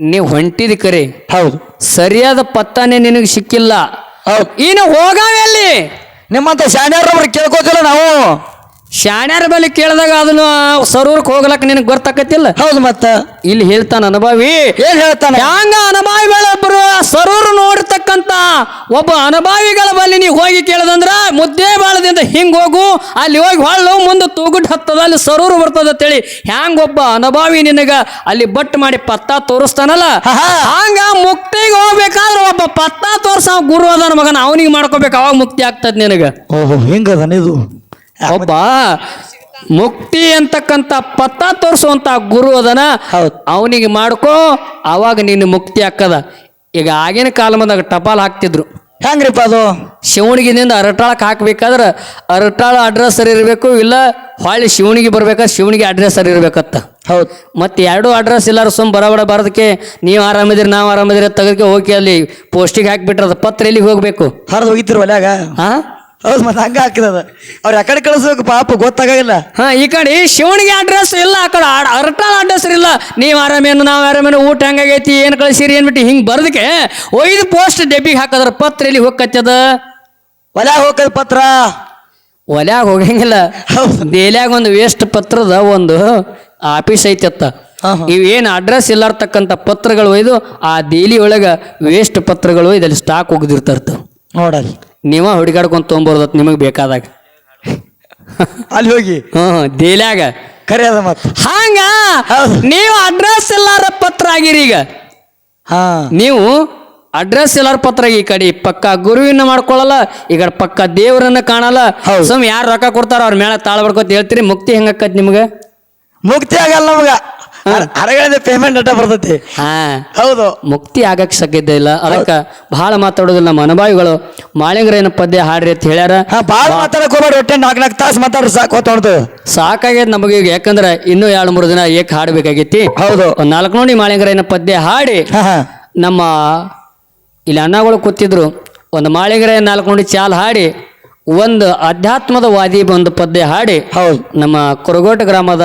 ನೀ ಹೊಂಟಿದಿ ಕರೆ. ಹೌದು. ಸರಿಯಾದ ಪತ್ತಾನೆ ನಿನಗೆ ಸಿಕ್ಕಿಲ್ಲ. ಹೌದು. ಇನ್ನು ಹೋಗಾವೆ ಅಲ್ಲಿ ನಿಮ್ಮಂತ ಶಾಣ್ಯಾರೊಬ್ರು ಕೇಳ್ಕೋತಿಲ್ಲ ನಾವು. ಶಾಣ್ಯಾರ ಬಳಿ ಕೇಳಿದಾಗ ಅದನ್ನು ಸರೂರ್ಕ್ ಹೋಗ್ಲಕ್ ನಿನಗೆ ಗೊತ್ತಾಕತ್ತಿಲ್ಲ? ಹೌದು ಮತ್ತ. ಇಲ್ಲಿ ಹೇಳ್ತಾನ ಅನುಭವಿ ಏನ್ ಹೇಳ್ತಾನೆ? ಹ್ಯಾಂಗ ಅನುಭವಿ ಬೆಳಬ್ರು ಸರೂರು ನೋಡಿರ್ತಕ್ಕಂತ ಒಬ್ಬ ಅನುಭವಿಗಳ ಬಳಿ ನೀವು ಹೋಗಿ ಕೇಳದಂದ್ರ ಮುದ್ದೆ ಬಾಳದಿಂದ ಹಿಂಗ್ ಹೋಗು ಅಲ್ಲಿ ಹೋಗಿ ಹೊಳ್ಳು ಮುಂದೆ ತೂಗುಟ್ ಹತ್ತದ ಅಲ್ಲಿ ಸರೂರು ಬರ್ತದ ಅಂತೇಳಿ. ಹ್ಯಾಂಗ ಒಬ್ಬ ಅನುಭವಿ ನಿನಗ ಅಲ್ಲಿ ಬಟ್ ಮಾಡಿ ಪತ್ತ ತೋರಿಸ್ತಾನಲ್ಲ. ಹಂಗ ಮುಕ್ತಿಗೆ ಹೋಗ್ಬೇಕಾದ್ರೆ ಒಬ್ಬ ಪತ್ತ ತೋರ್ಸ ಗುರು ಅದಾನ ಮಗನ ಅವನಿಗೆ ಮಾಡ್ಕೋಬೇಕು ಅವಾಗ ಮುಕ್ತಿ ಆಗ್ತದ ನಿನಗ. ಓಹೋ ಹಿಂಗದನ ಇದು ಒಬ್ಬ ಮುಕ್ತಿ ಅಂತಕ್ಕಂಥ ಪತ್ತ ತೋರಿಸುವಂತ ಗುರು ಅದನ. ಹೌದ್. ಅವನಿಗೆ ಮಾಡ್ಕೋ ಅವಾಗ ನೀನು ಮುಕ್ತಿ ಹಾಕದ ಈಗ ಆಗಿನ ಕಾಲಮದಾಗ ಟಪಾಲ್ ಹಾಕ್ತಿದ್ರು. ಹೆಂಗ್ರಿಪ್ಪ ಅದು? ಶಿವಣಿಗಿನಿಂದ ಅರಟಾಳಕ್ಕೆ ಹಾಕ್ಬೇಕಾದ್ರೆ ಅರಟಾಳ ಅಡ್ರೆಸ್ ಸರಿ ಇರಬೇಕು ಇಲ್ಲ ಹೊಳ್ಳಿ ಶಿವಣಿಗೆ ಬರ್ಬೇಕಾದ್ರೆ ಶಿವಣಿಗೆ ಅಡ್ರೆಸ್ ಸರಿ ಇರ್ಬೇಕತ್ತ. ಹೌದು. ಮತ್ತೆ ಎರಡು ಅಡ್ರೆಸ್ ಇಲ್ಲಾರು ಸುಮ್ ಬರಬಡ ಬರೋದಕ್ಕೆ ನೀವು ಆರಾಮಿದ್ರಿ ನಾವು ಆರಾಮಿದ್ರಿ ತೆಗೆದಕ್ಕೆ ಹೋಗಿ ಅಲ್ಲಿ ಪೋಸ್ಟಿಗೆ ಹಾಕಿಬಿಟ್ರೆ ಅದು ಪತ್ರ ಎಲ್ಲಿಗೆ ಹೋಗ್ಬೇಕು? ಹರಿದು ಹೋಗಿತ್ತಿರು ಒಲ್ಯಾಗ ಹಾ ಹೌದು ಮತ್ತೆ ಹಂಗ ಹಾಕಿದ ಅವ್ರ ಯಾಕಡೆ ಕಳಿಸ್ಬೇಕು ಪಾಪ ಗೊತ್ತಾಗಿಲ್ಲ ಹಾ ಈ ಕಡೆ ಶಿವನಿಗೆ ಅಡ್ರೆಸ್ ಇಲ್ಲ ಆ ಕಡೆ ಆಡ್- ಅರಟಾಳ ಅಡ್ರೆಸ್ ಇಲ್ಲ. ನೀವು ಆರಾಮೇನು ನಾವು ಆರಾಮೇನು ಊಟ ಹಂಗಾಗೈತಿ ಏನು ಕಳಿಸಿರಿ ಏನ್ಬಿಟ್ಟು ಹಿಂಗೆ ಬರ್ದಕ್ಕೆ ಒಯ್ದು ಪೋಸ್ಟ್ ಡೆಬ್ಬಿಗೆ ಹಾಕದ್ರ ಪತ್ರ ಎಲ್ಲಿ ಹೋಗ್ಕತ್ತದ ಒಲ್ಯಾಗ ಹೋಗದ ಪತ್ರ. ಒಲ್ಯಾಗ ಹೋಗಂಗಿಲ್ಲ ದೇಲ್ಯಾಗ ಒಂದು ವೇಸ್ಟ್ ಪತ್ರದ ಒಂದು ಆಫೀಸ್ ಐತತ್ತ. ಇವೇನು ಅಡ್ರೆಸ್ ಇಲ್ಲಾರ್ತಕ್ಕಂಥ ಪತ್ರಗಳು ಒಯ್ದು ಆ ದೇಲಿ ಒಳಗೆ ವೇಸ್ಟ್ ಪತ್ರಗಳು ಒಯ್ದು ಸ್ಟಾಕ್ ಹೋಗದಿರ್ತಾರ್ತ ನೋಡಲ್ಲಿ ನೀವ ಹುಡುಗಾಡ್ಕೊಂಡು ತೊಗೊಂಬರ್ದತ್ ನಿಮಗೆ ಬೇಕಾದಾಗ. ಅಲ್ಲಿ ಹೋಗಿ. ಹ್ಮ್ ದೇಲ್ಯಾಗ ಕರೆ ಅದ ಮತ್ತ ಹಂಗ? ಹೌದು. ನೀವು ಅಡ್ರೆಸ್ ಇಲ್ಲಾರ ಪತ್ರ ಆಗಿರಿ ಈಗ. ಹಾ. ನೀವು ಅಡ್ರೆಸ್ ಎಲ್ಲಾರ ಪತ್ರ ಈ ಕಡೆ ಪಕ್ಕ ಗುರುವಿನ ಮಾಡ್ಕೊಳ್ಳಲ್ಲ ಈಗ ಕಡೆ ಪಕ್ಕ ದೇವರನ್ನ ಕಾಣಲ್ಲ. ಹೌದು. ಸುಮ್ ಯಾರು ರೊಕ್ಕ ಕೊಡ್ತಾರ ಅವ್ರ ಮೇಲೆ ತಾಳ ಅಂತ ಹೇಳ್ತೀರಿ ಮುಕ್ತಿ ಹೆಂಗಕ್ಕತ್ ನಿಮ್ಗೆ? ಮುಕ್ತಿ ಆಗಲ್ಲ ನಮಗ. ಹರಗಳಿಂದ ಪೇಮೆಂಟ್ ಅಡ್ಡ ಬರ್ತೈತಿ. ಹಾ. ಹೌದು. ಮುಕ್ತಿ ಆಗಕ್ ಸಾಧ್ಯತೆ ಇಲ್ಲ. ಅದಕ್ಕ ಬಹಳ ಮಾತಾಡೋದಿಲ್ಲ ನಮ್ಮ ಅನುಭವಿಗಳು. ಮಾಳಿಂಗರೇನ ಪದ್ಯ ಹಾಡ್ರಿ ಅಂತ ಹೇಳ್ಯಾರ. ಭಾಳ ಮಾತಾಡಕ್ ಹೋಗ್ಬೇಡಿ ಒಟ್ಟೆ ನಾಲ್ಕು ನಾಲ್ಕು ತಾಸು ಮಾತಾಡ್ರಿ ಸಾಕು ಹೊತ್ತು ಸಾಕಾಗ್ಯದ ನಮಗೆ ಈಗ ಯಾಕಂದ್ರ ಇನ್ನೂ ಎರಡು ಮೂರು ದಿನ ಏಕ್ ಹಾಡ್ಬೇಕಾಗೈತಿ. ಹೌದು. ಒಂದ್ ನಾಲ್ಕು ನೋಡಿ ಮಾಳಿಂಗರೇನ ಪದ್ಯ ಹಾಡಿ. ನಮ್ಮ ಇಲ್ಲಿ ಅಣ್ಣಗಳು ಕೂತಿದ್ರು. ಒಂದು ಮಾಳಿಗರೆ ನಾಲ್ಕು ನೋಡಿ ಚಾಲ್ ಹಾಡಿ. ಒಂದು ಅಧ್ಯಾತ್ಮದ ವಾದಿ ಒಂದು ಪದ್ಯ ಹಾಡಿ ಹೌದು. ನಮ್ಮ ಕುರಗೋಟ ಗ್ರಾಮದ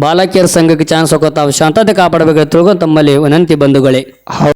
ಬಾಲಕಿಯರ ಸಂಘಕ್ಕೆ ಚಾನ್ಸ್ ಹೋಗುತ್ತಾ ಶಾಂತತೆ ಕಾಪಾಡಬೇಕು ತಿಳ್ಕೊಂಡು ತಮ್ಮಲ್ಲಿ ವಿನಂತಿ ಬಂಧುಗಳೇ. ಹೌದು.